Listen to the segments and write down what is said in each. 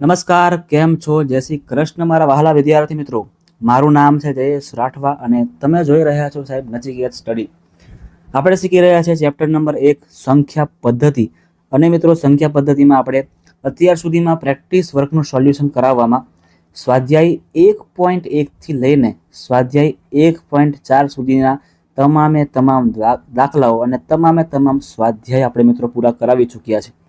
નમસ્કાર, કેમ છો? જય શ્રી કૃષ્ણ મારા વહાલા વિદ્યાર્થી મિત્રો. મારું નામ છે જયેશ રાઠવા અને તમે જોઈ રહ્યા છો સાહેબ નચિકેત સ્ટડી. આપણે શીખી રહ્યા છીએ ચેપ્ટર નંબર એક, સંખ્યા પદ્ધતિ. અને મિત્રો, સંખ્યા પદ્ધતિમાં આપણે અત્યાર સુધીમાં પ્રેક્ટિસ વર્કનું સોલ્યુશન કરાવવામાં સ્વાધ્યાય એક પોઈન્ટ એકથી લઈને સ્વાધ્યાય એક પોઈન્ટ ચાર સુધીના તમામે તમામ દાખલાઓ અને તમામે તમામ સ્વાધ્યાય આપણે મિત્રો પૂરા કરાવી ચૂક્યા છે.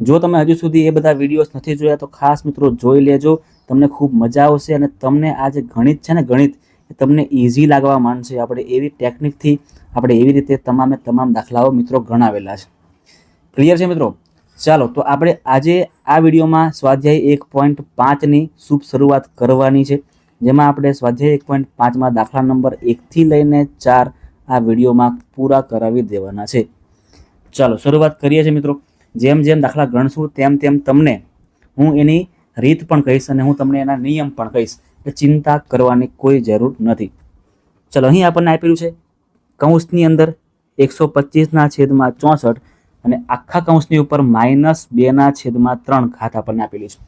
જો તમે હજુ સુધી એ બધા વિડીયોઝ નથી જોયા, તો ખાસ મિત્રો જોઈ લેજો. તમને ખૂબ મજા આવશે અને તમને આ જે ગણિત છે ને ગણિત, એ તમને ઇઝી લાગવા માંડશે. આપણે એવી ટેકનિકથી આપણે એવી રીતે તમામે તમામ દાખલાઓ મિત્રો ગણાવેલા છે. ક્લિયર છે મિત્રો? ચાલો, તો આપણે આજે આ વિડીયોમાં સ્વાધ્યાય એક પોઈન્ટ પાંચની શુભ શરૂઆત કરવાની છે. જેમાં આપણે સ્વાધ્યાય એક પોઈન્ટ પાંચમાં દાખલા નંબર એકથી લઈને ચાર આ વિડીયોમાં પૂરા કરાવી દેવાના છે. ચાલો, શરૂઆત કરીએ છીએ મિત્રો. જેમ જેમ દાખલા ગણશું, તેમ તેમ તમને હું એની રીત પણ કહીશ અને હું તમને એના નિયમ પણ કહીશ એટલે ચિંતા કરવાની કોઈ જરૂર નથી. ચલો, અહીં આપણને આપેલું છે, કૌંસની અંદર એકસો પચીસના છેદમાં ચોસઠ અને આખા કૌંસની ઉપર માઇનસ બેના છેદમાં ત્રણ ઘાત આપણને આપેલી છે.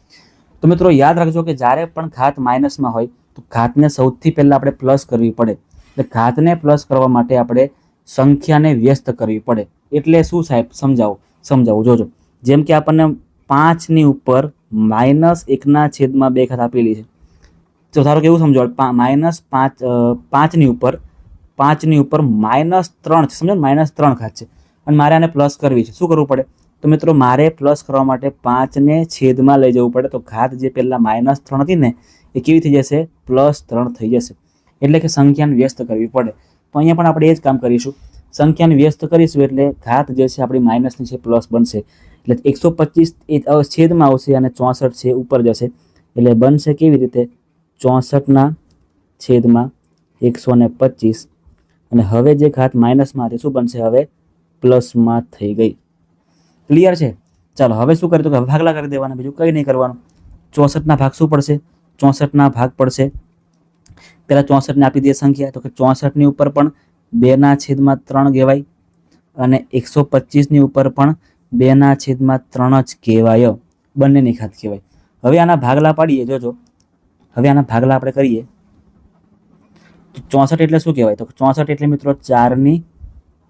તો મિત્રો, યાદ રાખજો કે જ્યારે પણ ઘાત માઇનસમાં હોય, તો ઘાતને સૌથી પહેલાં આપણે પ્લસ કરવી પડે. એટલે ઘાતને પ્લસ કરવા માટે આપણે સંખ્યાને વ્યસ્ત કરવી પડે. એટલે શું સાહેબ? સમજાવો. સમજાવું જોજો જેમ કે આપણને પાંચની ઉપર માઇનસ એકના છેદમાં બે ઘાત આપેલી છે. તો ધારો કે એવું સમજો માઇનસ પાંચ પાંચની ઉપર પાંચની ઉપર માઇનસ ત્રણ છે. સમજો માઇનસ ત્રણ ઘાત છે. અને મારે આને પ્લસ કરવી છે. શું કરવું પડે? તો મિત્રો, મારે પ્લસ કરવા માટે પાંચને છેદમાં લઈ જવું પડે. તો ઘાત જે પહેલાં માઇનસ ત્રણ હતી ને, એ કેવી થઈ જશે? પ્લસ ત્રણ થઈ જશે. એટલે કે સંખ્યાને વ્યસ્ત કરવી પડે. તો અહીંયા પણ આપણે એ જ કામ કરીશું. સંખ્યાને વ્યસ્ત કરીશું એટલે ઘાત જે છે આપણી માઇનસની છે, પ્લસ બનશે. એટલે એકસો પચીસ એ છેદમાં આવશે અને ચોસઠ છે ઉપર જશે. એટલે બનશે કેવી રીતે? ચોસઠના છેદમાં એકસો ને અને હવે જે ઘાત માઇનસમાં હતી, શું બનશે? હવે પ્લસમાં થઈ ગઈ. ક્લિયર છે? ચાલો, હવે શું કરીએ? તો હવે ભાગલા કરી દેવાના, બીજું કંઈ નહીં કરવાનું. ચોસઠના ભાગ શું પડશે? ચોસઠના ભાગ પડશે. પહેલાં ચોસઠને આપી દઈએ સંખ્યા. તો કે ચોસઠની ઉપર પણ બેના છેદમાં ત્રણ કહેવાય અને એકસો પચીસની ઉપર પણ બેના છેદમાં ત્રણ જ કહેવાય. બંનેની ઘાત કહેવાય. હવે આના ભાગલા પાડીએ, જોજો. હવે આના ભાગલા આપણે કરીએ. તો ચોસઠ એટલે શું કહેવાય? તો ચોસઠ એટલે મિત્રો ચારની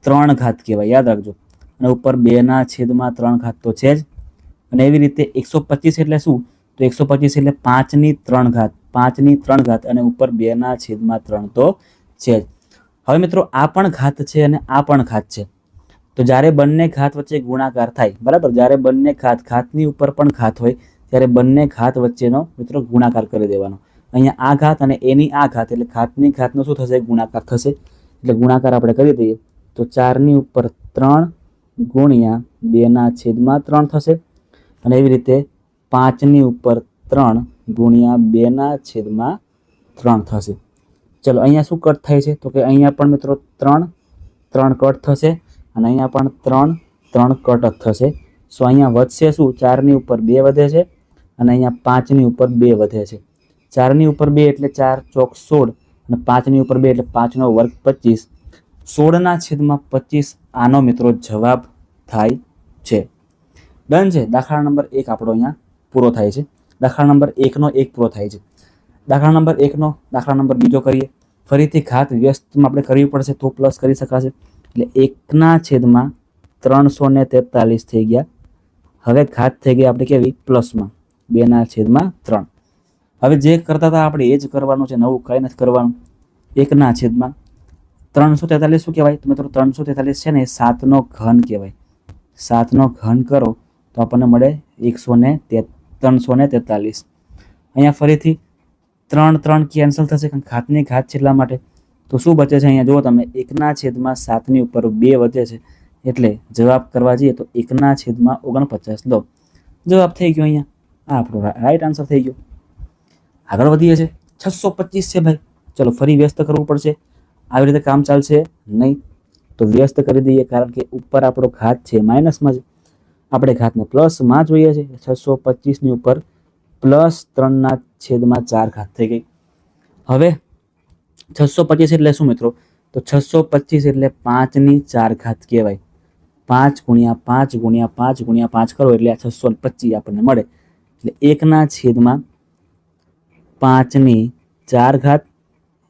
ત્રણ ઘાત કહેવાય. યાદ રાખજો. અને ઉપર બેના છેદમાં ત્રણ ઘાત તો છે જ. અને એવી રીતે એકસો પચીસ એટલે શું? તો એકસો પચીસ એટલે પાંચની ત્રણ ઘાત. પાંચની ત્રણ ઘાત અને ઉપર બેના છેદમાં ત્રણ તો છે જ. હવે મિત્રો, આ પણ ઘાત છે અને આ પણ ઘાત છે. તો જ્યારે બંને ઘાત વચ્ચે ગુણાકાર થાય, બરાબર? જ્યારે બંને ઘાત ઘાતની ઉપર પણ ઘાત હોય, ત્યારે બંને ઘાત વચ્ચેનો મિત્રો ગુણાકાર કરી દેવાનો. અહીંયા આ ઘાત અને એની આ ઘાત, એટલે ઘાતની ઘાતનો શું થશે? ગુણાકાર થશે. એટલે ગુણાકાર આપણે કરી દઈએ. તો ચારની ઉપર ત્રણ ગુણ્યા બેના છેદમાં ત્રણ થશે. અને એવી રીતે પાંચની ઉપર ત્રણ ગુણ્યા બેના છેદમાં ત્રણ થશે. ચલો, અહીંયા શું કટ થાય છે? તો કે અહીંયા પણ મિત્રો ત્રણ ત્રણ કટ થશે અને અહીંયા પણ ત્રણ ત્રણ કટ થશે. સો અહીંયા વધશે શું? ચારની ઉપર બે વધે છે અને અહીંયા પાંચની ઉપર બે વધે છે. ચારની ઉપર બે એટલે ચાર ચોક સોળ અને પાંચની ઉપર બે એટલે પાંચનો વર્ગ પચીસ. સોળના છેદમાં પચીસ આનો મિત્રો જવાબ થાય છે. ડન છે. દાખલા નંબર એક આપણો અહીંયા પૂરો થાય છે. દાખલા નંબર એકનો એક પૂરો થાય છે. દાખલા નંબર એકનો, દાખલા નંબર બીજો કરીએ. ફરીથી ઘાત વ્યસ્તમાં આપણે કરવી પડશે તો પ્લસ કરી શકાશે. એટલે એકના છેદમાં ત્રણસો ને તેતાલીસ થઈ ગયા. હવે ઘાત થઈ ગઈ આપણે કેવી? પ્લસમાં. બેના છેદમાં ત્રણ. હવે જે કરતા હતા આપણે એ જ કરવાનું છે, નવું કંઈ નથી કરવાનું. એકના છેદમાં ત્રણસો તેતાલીસ શું કહેવાય? તો મિત્રો ત્રણસો તેતાલીસ છે ને સાતનો ઘન કહેવાય. સાતનો ઘન કરો તો આપણને મળે એકસો ને તે ત્રણસો ને તેતાલીસ. અહીંયા ફરીથી ત્રણ ત્રણ કેન્સલ થશે કારણ ઘાતની ઘાત છે એટલા માટે. તો શું બચે છે અહીંયા? જુઓ તમે, એકના છેદમાં સાતની ઉપર બે વધે છે. એટલે જવાબ કરવા જઈએ તો એકના છેદમાં ઓગણપચાસ. લો, જવાબ થઈ ગયો અહીંયા. આ આપણો રાઈટ આન્સર થઈ ગયો. આગળ વધીએ છે છસો પચીસ છે ભાઈ. ચલો, ફરી વ્યસ્ત કરવું પડશે. આવી રીતે કામ ચાલશે નહીં. તો વ્યસ્ત કરી દઈએ કારણ કે ઉપર આપણો ઘાત છે, માઇનસમાં છે આપણે ઘાતને પ્લસમાં જોઈએ છે. છસો પચીસની ઉપર પ્લસ ત્રણના છેદમાં ચાર ઘાત થઈ ગઈ. હવે છસો પચીસ એટલે શું મિત્રો? તો છસો પચીસ એટલે પાંચની ચાર ઘાત કહેવાય. પાંચ ગુણ્યા પાંચ ગુણ્યા પાંચ ગુણ્યા પાંચ કરો એટલે આ છસો પચીસ આપણને મળે. એટલે એકના છેદમાં પાંચની ચાર ઘાત,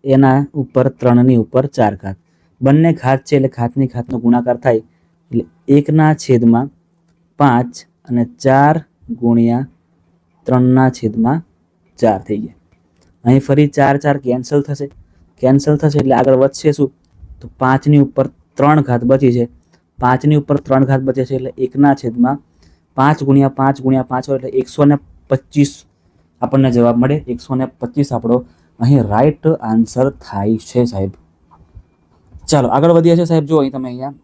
એના ઉપર ત્રણની ઉપર ચાર ઘાત. બંને ઘાત છે એટલે ઘાતની ઘાતનો ગુણાકાર થાય. એટલે એકના છેદમાં પાંચ અને ચાર ગુણ્યા ત્રણના છેદમાં ચાર થઈ ગયા. અહીં ફરી ચાર ચાર કેન્સલ થશે. કેન્સલ થશે એટલે આગળ વધશે શું? તો પાંચની ઉપર ત્રણ ઘાત બચી છે. પાંચની ઉપર ત્રણ ઘાત બચે છે એટલે એકના છેદમાં પાંચ ગુણ્યા પાંચ ગુણ્યા પાંચ હોય એટલે એકસો ને પચીસ આપણને જવાબ મળે. એકસો ને પચીસ આપણો અહીં રાઈટ આન્સર થાય છે સાહેબ. ચાલો, આગળ વધીએ છે સાહેબ. જો અહીં તમે અહીંયા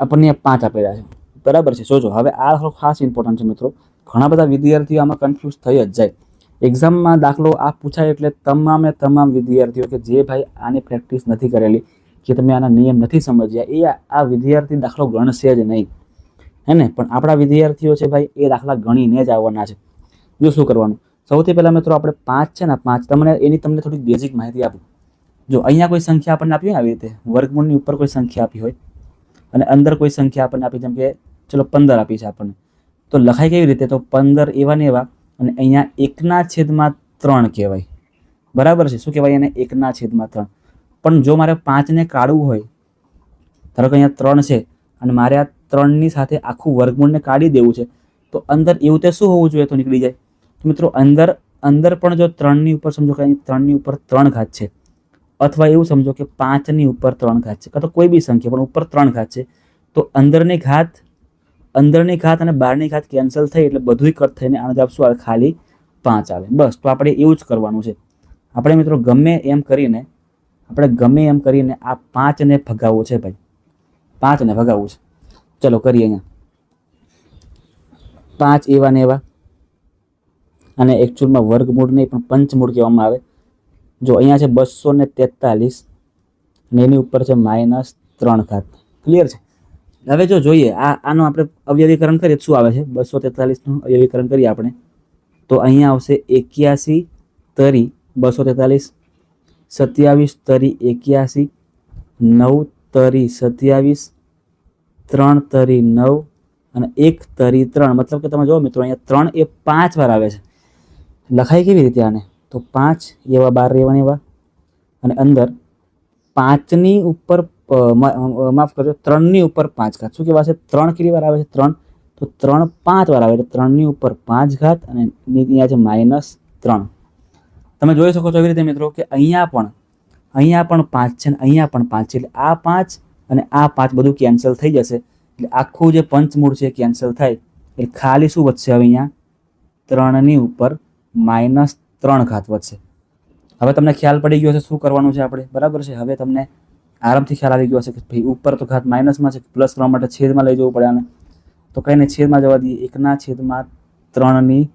આપણને પાંચ આપેલા છે. બરાબર છે? જોજો, હવે આ ખાસ ઇમ્પોર્ટન્ટ છે મિત્રો. ઘણા બધા વિદ્યાર્થીઓ આમાં કન્ફ્યુઝ થઈ જ જાય. એક્ઝામમાં દાખલો આ પૂછાય એટલે તમામે તમામ વિદ્યાર્થીઓ કે જે ભાઈ આની પ્રેક્ટિસ નથી કરેલી, કે તમે આના નિયમ નથી સમજ્યા, એ આ વિદ્યાર્થી દાખલો ગણશે જ નહીં. હે ને? પણ આપણા વિદ્યાર્થીઓ છે ભાઈ, એ દાખલા ગણીને જ આવવાના છે. જો શું કરવાનું? સૌથી પહેલાં મિત્રો આપણે પાંચ છે ને પાંચ, તમને એની તમને થોડીક બેઝિક માહિતી આપું. જો અહીંયા કોઈ સંખ્યા આપણને આપી હોય આવી રીતે, વર્ગમૂળની ઉપર કોઈ સંખ્યા આપી હોય, અને અંદર કોઈ સંખ્યા આપણને આપી, જેમ કે ચલો પંદર આપી છે આપણને. તો લખાય કેવી રીતે? તો પંદર એવા ને એવા અને અહીંયા એકના છેદમાં ત્રણ કહેવાય. બરાબર છે? શું કહેવાય? એને એકના છેદમાં ત્રણ. પણ જો મારે પાંચને કાઢવું હોય, ધારો કે અહીંયા ત્રણ છે અને મારે આ ત્રણની સાથે આખું વર્ગમૂળને કાઢી દેવું છે, તો અંદર એવું તે શું હોવું જોઈએ તો નીકળી જાય? તો મિત્રો, અંદર અંદર પણ જો ત્રણની ઉપર સમજો કે અહીં ત્રણની ઉપર ત્રણ ઘાત છે, અથવા એવું સમજો કે પાંચની ઉપર ત્રણ ઘાત છે, કાં તો કોઈ બી સંખ્યા, પણ ઉપર ત્રણ ઘાત છે, તો અંદરની ઘાત અંદરની ઘાત અને બહારની ઘાત કેન્સલ થઈ એટલે બધુંય કટ થઈને આનો જવાબ આવે? ખાલી પાંચ આવે. બસ, તો આપણે એવું જ કરવાનું છે. આપણે મિત્રો ગમે એમ કરીને, આપણે ગમે એમ કરીને આ પાંચને ભગાવવું છે ભાઈ. પાંચને ભગાવવું છે. ચલો કરીએ અહીંયા. પાંચ એવા ને એવા. અને એકચ્યુઅલમાં વર્ગમૂળ નહીં, પણ પંચમૂળ કહેવામાં આવે. જો અહીંયા છે બસો ને તેતાલીસ ને એની ઉપર છે માઇનસ ત્રણ ઘાત ક્લિયર છે? હવે જો જોઈએ, આ, આનું આપણે અવયવીકરણ કરીએ શું આવે છે? બસો તેતાલીસનું અવયવીકરણ કરીએ આપણે. તો અહીંયા આવશે એક્યાસી તરી બસો તેતાલીસ, સત્યાવીસ તરી એક્યાસી, નવ તરી સત્યાવીસ, ત્રણ તરી નવ અને એક તરી ત્રણ. મતલબ કે તમે જુઓ મિત્રો, અહીંયા ત્રણ એ પાંચ વાર આવે છે. લખાય કેવી રીતે આને? તો પાંચ એવા બાર રહેવાના એવા અને અંદર પાંચની ઉપર માફ કરજો, ત્રણની ઉપર પાંચ ઘાત. શું કહેવાશે ત્રણ કેટલી વાર આવે છે? ત્રણ. તો ત્રણ પાંચ વાર આવે એટલે ત્રણની ઉપર પાંચ ઘાત અને અહીંયા છે માઇનસ ત્રણ. તમે જોઈ શકો છો એવી રીતે મિત્રો કે અહીંયા પણ અહીંયા પણ પાંચ છે ને અહીંયા પણ પાંચ છે. એટલે આ પાંચ અને આ પાંચ બધું કેન્સલ થઈ જશે. એટલે આખું જે પંચમૂળ છે કેન્સલ થાય. એટલે ખાલી શું વધશે હવે અહીંયા? ત્રણની ઉપર માઇનસ ત્રણ ઘાત વધશે. હવે તમને ખ્યાલ પડી ગયો છે શું કરવાનું છે આપણે? બરાબર છે? હવે તમને આરામથી ખ્યાલ આવી ગયો હશે કે ભાઈ, ઉપર તો ઘાત માઇનસમાં છે, પ્લસ કરવા માટે છેદમાં લઈ જવું પડે આને. તો કંઈ નહીં, છેદમાં જવા દઈએ. એકના છેદમાં ત્રણની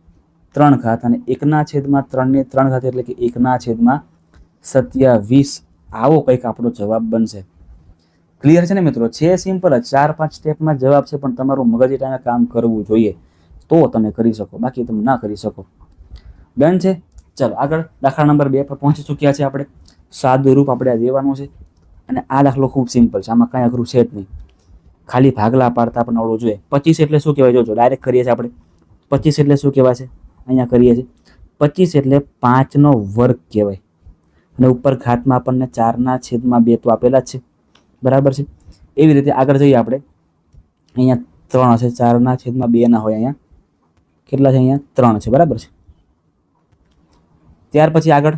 ત્રણ ઘાત અને એકના છેદમાં ત્રણની ત્રણ ઘાત એટલે કે એકના છેદમાં સત્યાવીસ. આવો કંઈક આપણો જવાબ બનશે. ક્લિયર છે ને મિત્રો? છે સિમ્પલ જ. ચાર પાંચ સ્ટેપમાં જવાબ છે, પણ તમારું મગજ એ કામ કરવું જોઈએ. તો તમે કરી શકો. બાકી તમે ના કરી શકો. ડન છે? ચલો આગળ દાખલા નંબર બે પર પહોંચી ચૂક્યા છે આપણે. સાદુરૂપ આપણે આ દેવાનું છે. અને આ દાખલો ખૂબ સિમ્પલ છે. આમાં કાંઈ અઘરું છે જ નહીં. ખાલી ભાગલા પાડતા પણ આવડવું જોઈએ. પચીસ એટલે શું કહેવાય? જોજો ડાયરેક્ટ કરીએ છીએ આપણે. પચીસ એટલે શું કહેવાય છે? અહીંયા કરીએ છીએ. પચીસ એટલે પાંચનો વર્ગ કહેવાય. અને ઉપર ઘાતમાં આપણને ચારના છેદમાં બે તો આપેલા જ છે. બરાબર છે? એવી રીતે આગળ જઈએ આપણે. અહીંયા ત્રણ હશે ચારના છેદમાં બે ના હોય અહીંયા. કેટલા છે અહીંયા? ત્રણ છે. બરાબર છે? ત્યાર પછી આગળ.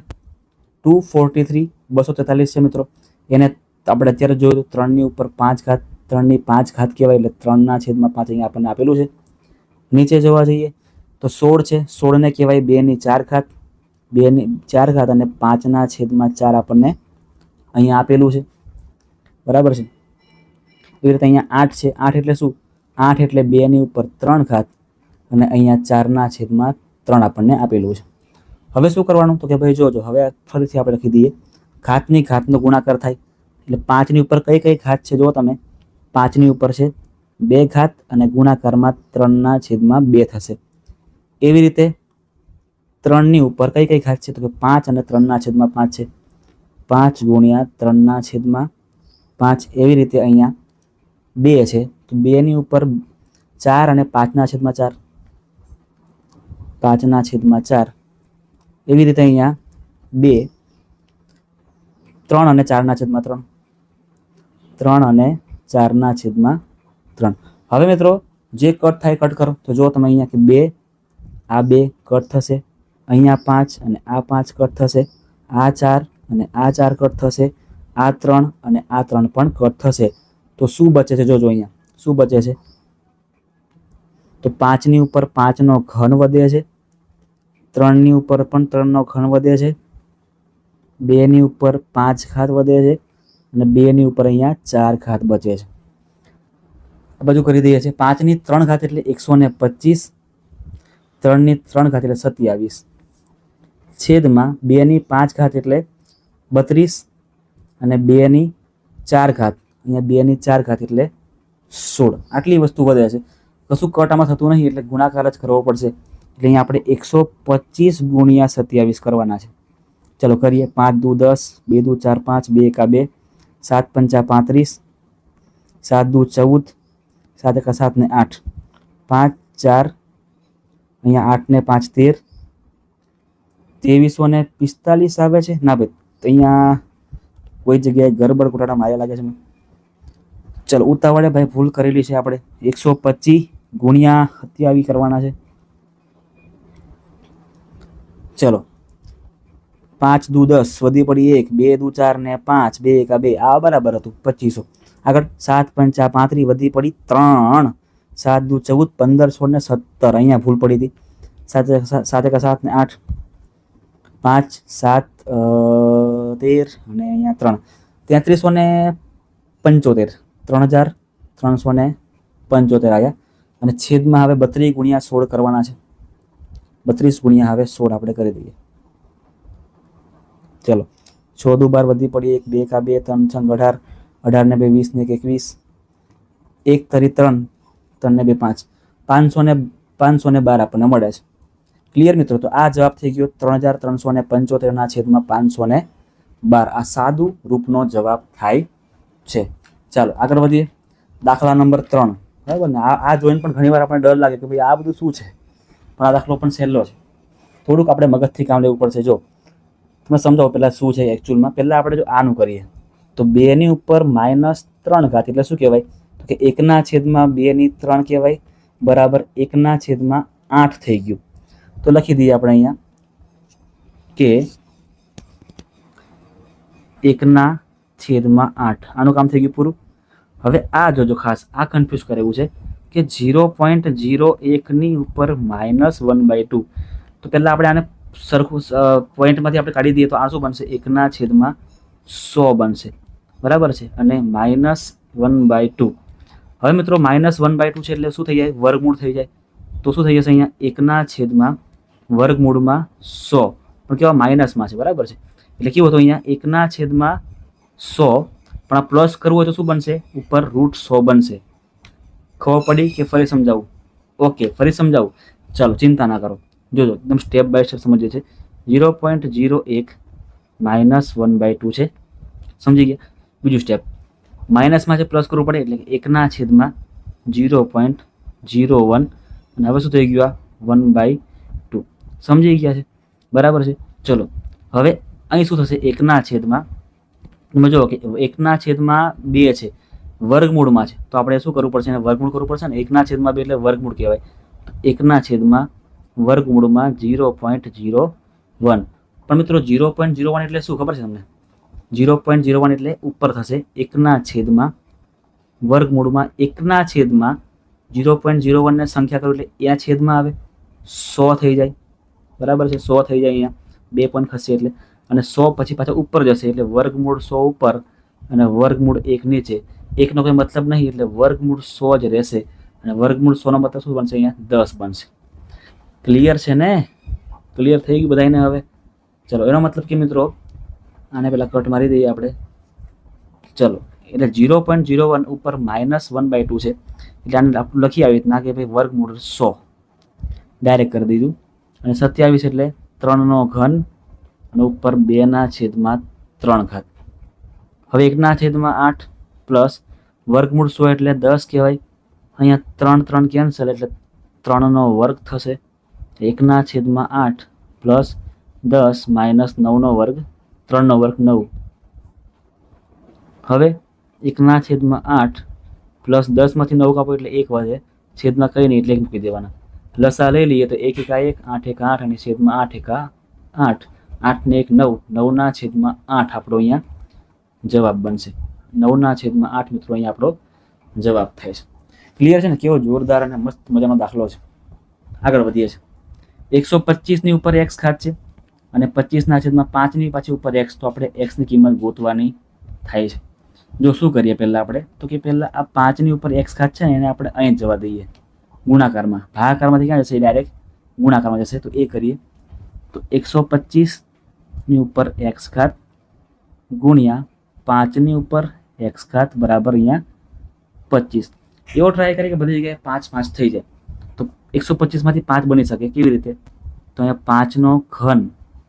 ટુ ફોર્ટી થ્રી, બસો તેતાલીસ છે મિત્રો. એને આપણે અત્યારે જોયું તો ત્રણની ઉપર પાંચ ઘાત, ત્રણની પાંચ ઘાત કહેવાય એટલે ત્રણના છેદમાં પાંચ અહીંયા આપણને આપેલું છે. નીચે જોવા જઈએ તો સોળ છે, સોળને કહેવાય બેની ચાર ઘાત, બેની ચાર ઘાત અને પાંચના છેદમાં ચાર આપણને અહીંયા આપેલું છે. બરાબર છે? એવી રીતે અહીંયા આઠ છે, આઠ એટલે શું? આઠ એટલે બેની ઉપર ત્રણ ઘાત અને અહીંયા ચારના છેદમાં ત્રણ આપણને આપેલું છે. હવે શું કરવાનું? તો કે ભાઈ જોજો, હવે ફરીથી આપણે લખી દઈએ. ઘાતની ઘાતનો ગુણાકાર થાય. એટલે પાંચની ઉપર કઈ કઈ ઘાત છે જો તમે. પાંચની ઉપર છે બે ઘાત અને ગુણાકારમાં ત્રણના છેદમાં બે થશે. એવી રીતે ત્રણની ઉપર કઈ કઈ ઘાત છે? તો કે પાંચ અને ત્રણના છેદમાં પાંચ છે. પાંચ ગુણ્યા ત્રણના છેદમાં પાંચ. એવી રીતે અહીંયા બે છે. તો બેની ઉપર ચાર અને પાંચના છેદમાં ચાર. પાંચના છેદમાં ચાર. એવી રીતે અહીંયા બે. ત્રણ અને ચારના છેદમાં ત્રણ. ત્રણ અને ચારના છેદમાં ત્રણ. હવે મિત્રો, જે કટ થાય કટ કરો. તો જો તમે અહીંયા કે બે, આ બે કટ થશે. અહીંયા પાંચ અને આ પાંચ કટ થશે. આ ચાર અને આ ચાર કટ થશે. આ ત્રણ અને આ ત્રણ પણ કટ થશે. તો શું બચે છે? જોજો અહીંયા. શું બચે છે? તો પાંચની ઉપર પાંચનો ઘન વધે છે. ત્રણની ઉપર પણ ત્રણનો ઘન વધે છે. બેની ઉપર પાંચ ઘાત વધે છે. અને બેની ઉપર અહીંયા ચાર ઘાત બચે છે. આ બાજુ કરી દઈએ છીએ. પાંચની ત્રણ ઘાત એટલે એકસો ને પચીસ. ત્રણની ત્રણ ઘાત એટલે સત્યાવીસ. છેદમાં બેની પાંચ ઘાત એટલે બત્રીસ અને બેની ચાર ઘાત અહીંયા બેની ચાર ઘાત એટલે સોળ. આટલી વસ્તુ વધે છે. કશું કટ આમાં થતું નહીં એટલે ગુણાકાર જ કરવો પડશે. એટલે અહીંયા આપણે એકસો પચીસ ગુણ્યા સત્યાવીસ કરવાના છે. ચલો કરીએ. પાંચ દુ દસ, બે દુ ચાર પાંચ, બે એકા બે. સાત પંચા પાંત્રીસ, સાત દુ ચૌદ, સાત એકા સાત ને આઠ. પાંચ ચાર, અહીંયા આઠ ને પાંચ તેર. ત્રેવીસો ને પિસ્તાલીસ આવે છે? ના ભાઈ, તો અહીંયા કોઈ જગ્યાએ ગરબડ કોટાડા માર્યા લાગે છે ચલો, ઉતાવળે ભાઈ ભૂલ કરેલી છે આપણે. એકસો પચીસ ગુણ્યા હત્યાવી કરવાના છે. ચલો પાંચ દુ દસ, વધી પડી એક, બે દુ ચાર ને પાંચ, બે એકા બે આ બરાબર હતું, પચીસો. આગળ સાત પંચા પાંત્રીસ વધી પડી ત્રણ, સાત દુ ચૌદ પંદરસો ને સત્તર, અહીંયા ભૂલ પડી હતી. સાત સાત એકા સાત ને આઠ, પાંચ, સાત તેર અને અહીંયા ત્રણ. તેત્રીસો ને પંચોતેર, ત્રણ હજાર ત્રણસો ને પંચોતેર આવ્યા. અને છેદમાં હવે બત્રીસ ગુણ્યા સોળ કરવાના છે. બત્રીસ ગુણ્યા હવે સોળ આપણે કરી દઈએ. ચલો, છ દુ બાર વધી પડી, એક બે કા બે, ત્રણ છંગ અઢાર અઢાર ને બે વીસ ને એક એકવીસ એક તરી ત્રણ ત્રણ ને બે, પાંચ. પાંચસો ને પાંચસો ને બાર આપણને મળે છે. ક્લિયર મિત્રો, તો આ જવાબ થઈ ગયો ત્રણ હજાર ત્રણસો ને પંચોતેરના છેદમાં પાંચસો ને બાર. આ સાદું રૂપનો જવાબ થાય છે. ચાલો, આગળ વધીએ. દાખલા નંબર ત્રણ. બરાબર ને? આ જોઈને પણ ઘણીવાર આપણને ડર લાગે કે ભાઈ આ બધું શું છે? પણ આ દાખલો પણ સહેલો છે. થોડુંક આપણે મગજથી કામ લેવું પડશે. જો તમે સમજાવો પહેલાં શું છે એકચ્યુઅલમાં પહેલાં આપણે જો આનું કરીએ, તો બેની ઉપર માઇનસ ત્રણ ઘાત, એટલે શું કહેવાય? તો કે એકના છેદમાં બેની ત્રણ કહેવાય, બરાબર એકના છેદમાં આઠ થઈ ગયું. તો લખી દઈએ આપણે અહીંયા કે એકના છેદમાં આઠ. આનું કામ થઈ ગયું પૂરું? હવે આ જોજો ખાસ આ કન્ફ્યુઝ કરેલું છે કે ઝીરો પોઈન્ટ ઝીરો એકની ઉપર માઇનસ વન બાય ટુ. તો પહેલાં આપણે આને સરખું પોઈન્ટમાંથી આપણે કાઢી દઈએ તો આ શું બનશે? એકના છેદમાં સો બનશે. બરાબર છે? અને માઇનસ વન બાય ટુ હવે મિત્રો માઇનસ વન બાય ટુ છે એટલે શું થઈ જાય? વર્ગમૂળ થઈ જાય. તો શું થઈ જશે અહીંયા? એકના છેદમાં વર્ગમૂળમાં સો. પણ કેવા? માઇનસમાં છે. બરાબર છે? એટલે કેવું હતું અહીંયા? એકના છેદમાં સો. પણ આ પ્લસ કરવું હોય તો શું બનશે? ઉપર રૂટ સો બનશે. ખબર પડી કે ફરી સમજાવું? ઓકે ફરી સમજાવું. ચાલો, ચિંતા ના કરો. જોજો એકદમ સ્ટેપ બાય સ્ટેપ સમજીએ છીએ. ઝીરો પોઈન્ટ ઝીરો એક માઇનસ વન બાય ટુ છે. સમજી ગયા? બીજું સ્ટેપ માઇનસમાં છે પ્લસ કરવું પડે, એટલે એકના છેદમાં ઝીરો પોઈન્ટ ઝીરો વન અને હવે શું થઈ ગયું આ? વન બાય ટુ સમજી ગયા છે? બરાબર છે? ચલો, હવે અહીં શું થશે? એકના છેદમાં, તમે જુઓ કે એકના છેદમાં બે છે, વર્ગમૂળમાં છે. તો આપણે શું કરવું પડશે? એને વર્ગમૂળ કરવું પડશે ને? એકના છેદમાં બે એટલે વર્ગમૂળ કહેવાય. એકના છેદમાં વર્ગમૂળમાં ઝીરો પોઈન્ટ ઝીરો વન. પણ મિત્રો, ઝીરો પોઈન્ટ ઝીરો વન એટલે શું ખબર છે તમને? ઝીરો પોઈન્ટ ઝીરો વન એટલે ઉપર થશે એકના છેદમાં. વર્ગમૂળમાં એકના છેદમાં ઝીરો પોઈન્ટ ઝીરો વનને સંખ્યા કરું એટલે એ છેદમાં આવે. સો થઈ જાય. બરાબર છે? સો થઈ જાય અહીંયા. બે પોઈન્ટ ખસે એટલે. અને સો પછી પાછા ઉપર જશે એટલે વર્ગમૂળ સો ઉપર અને વર્ગમૂળ એક નીચે. એકનો કોઈ મતલબ નહીં એટલે વર્ગમૂળ સો જ રહેશે. અને વર્ગમૂળ સોનો મતલબ શું બનશે? અહીંયા દસ બનશે. ક્લિયર છે ને? ક્લિયર થઈ ગયું બધાને હવે. ચલો, એનો મતલબ કે મિત્રો, આને પહેલાં કટ મારી દઈએ આપણે. ચલો, એટલે ઝીરો પોઈન્ટ ઝીરો વન ઉપર માઇનસ વન બાય ટુ છે. એટલે આને આપણું લખી આવી રીતના કે ભાઈ વર્ગમૂળ સો. ડાયરેક્ટ કરી દીધું. અને સત્યાવીસ એટલે ત્રણનો ઘન અને ઉપર બેના છેદમાં ત્રણ ઘાત. હવે એકના છેદમાં આઠ પ્લસ વર્ગમૂળ સો એટલે દસ કહેવાય. અહીંયા ત્રણ ત્રણ કેન્સલ એટલે ત્રણનો વર્ગ થશે. એકના છેદમાં આઠ પ્લસ દસ માઇનસ નવનો વર્ગ ત્રણનો વર્ગ નવ. હવે એકના છેદમાં આઠ પ્લસ દસમાંથી નવ કાપો એટલે એક વધે. છેદમાં કંઈ નહીં એટલે મૂકી દેવાના. લસા લઈ લઈએ તો એક એકા એક, આઠ એકા આઠ અને છેદમાં આઠ એકા આઠ. આઠને એક નવ. નવના છેદમાં આઠ આપણો અહીંયા જવાબ બનશે. નવના છેદમાં આઠ મિત્રો અહીંયા આપણો જવાબ થાય છે. ક્લિયર છે ને? કેવો જોરદાર અને મસ્ત મજાનો દાખલો છે. આગળ વધીએ છે એકસો પચીસની ઉપર એક્સ ખાત છે અને પચીસના છેદમાં પાંચની પાછી ઉપર એક્સ તો આપણે એક્સની કિંમત ગોતવાની થાય છે. જો શું કરીએ પહેલાં આપણે? તો કે પહેલાં આ પાંચની ઉપર એક્સ ખાત છે ને એને આપણે અહીં જવા દઈએ. ગુણાકારમાં. ભાગાકારમાંથી ક્યાં જશે? ડાયરેક્ટ ગુણાકારમાં જશે. તો એ કરીએ. તો એકસો પચીસની ઉપર એક્સ ઘાત ગુણ્યા પાંચની ઉપર એક્સ ઘાત બરાબર અહીંયા પચીસ. એવો ટ્રાય કરીએ કે બધી જગ્યાએ પાંચ પાંચ થઈ જાય. એકસો પચીસમાંથી પાંચ બની શકે કેવી રીતે? તો અહીંયા પાંચનો ઘન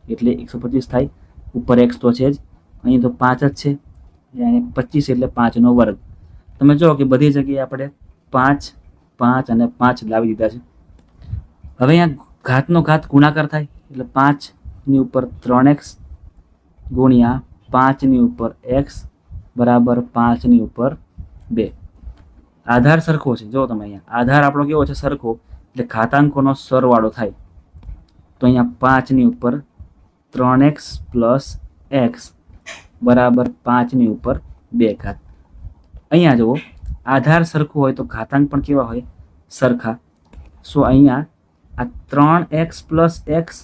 એટલે એકસો પચીસ થાય. ઉપર એક્સ તો છે જ. અહીં તો પાંચ જ છે. અને પચીસ એટલે પાંચનો વર્ગ. તમે જુઓ કે બધી જગ્યાએ આપણે પાંચ પાંચ અને પાંચ લાવી દીધા છે. હવે અહીંયા ઘાતનો ઘાત ગુણાકાર થાય એટલે પાંચની ઉપર ત્રણ એક્સ ગુણ્યા પાંચની ઉપર એક્સ બરાબર પાંચની ઉપર બે. આધાર સરખો છે. જો તમે અહીંયા. આધાર આપણો કેવો છે? સરખો. એટલે ઘાતાંકોનો સરવાળો થાય. તો અહીંયા પાંચની ઉપર ત્રણ એક્સ પ્લસ એક્સ બરાબર પાંચની ઉપર બે ઘાત. અહીંયા જુઓ, આધાર સરખું હોય તો ઘાતાંક પણ કેવા હોય? સરખા. સો અહીંયા આ ત્રણ એક્સ પ્લસ એક્સ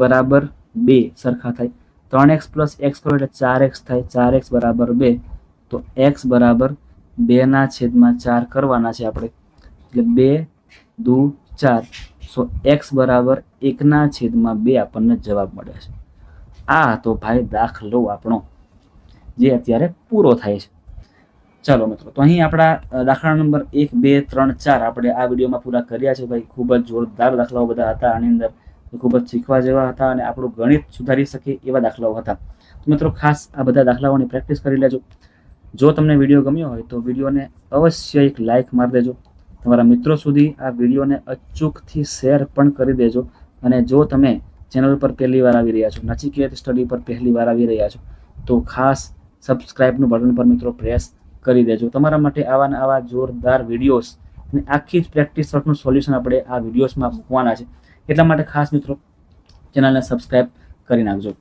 બરાબર બે સરખા થાય. ત્રણ એક્સ પ્લસ એક્સ કરો એટલે ચાર એક્સ થાય. ચાર એક્સ બરાબર બે. તો એક્સ બરાબર બેના છેદમાં ચાર કરવાના છે આપણે. એટલે બે દુ, ચાર. સો એક્સ બરાબર એકના છેદમાં બે આપણને જવાબ મળે છે. આ હતો ભાઈ દાખલો આપણો, જે અત્યારે પૂરો થાય છે. ચાલો મિત્રો, તો અહીં આપણા દાખલા નંબર એક, બે, ત્રણ, ચાર આપણે આ વિડીયોમાં પૂરા કર્યા છે ભાઈ. ખૂબ જ જોરદાર દાખલાઓ બધા હતા આની અંદર. ખૂબ જ શીખવા જેવા હતા અને આપણું ગણિત સુધારી શકે એવા દાખલાઓ હતા. તો મિત્રો, ખાસ આ બધા દાખલાઓની પ્રેક્ટિસ કરી લેજો. જો તમને વીડિયો ગમ્યો હોય તો વિડીયોને અવશ્ય એક લાઇક મારી દેજો. તમારા મિત્રો સુધી આ વિડીયોને અચૂકથી શેર પણ કરી દેજો. અને જો તમે ચેનલ પર પહેલી વાર આવી રહ્યા છો નચિકેત સ્ટડી પર પહેલી વાર આવી રહ્યા છો, તો ખાસ સબસ્ક્રાઇબનું બટન પર મિત્રો પ્રેસ કરી દેજો. તમારા માટે આવા ને આવા જોરદાર વિડીયોઝ અને આખી જ પ્રેક્ટિસ શોર્ટનું સોલ્યુશન આપણે આ વિડીયોઝમાં મૂકવાના છે. એટલા માટે ખાસ મિત્રો ચેનલને સબસ્ક્રાઇબ કરી નાખજો.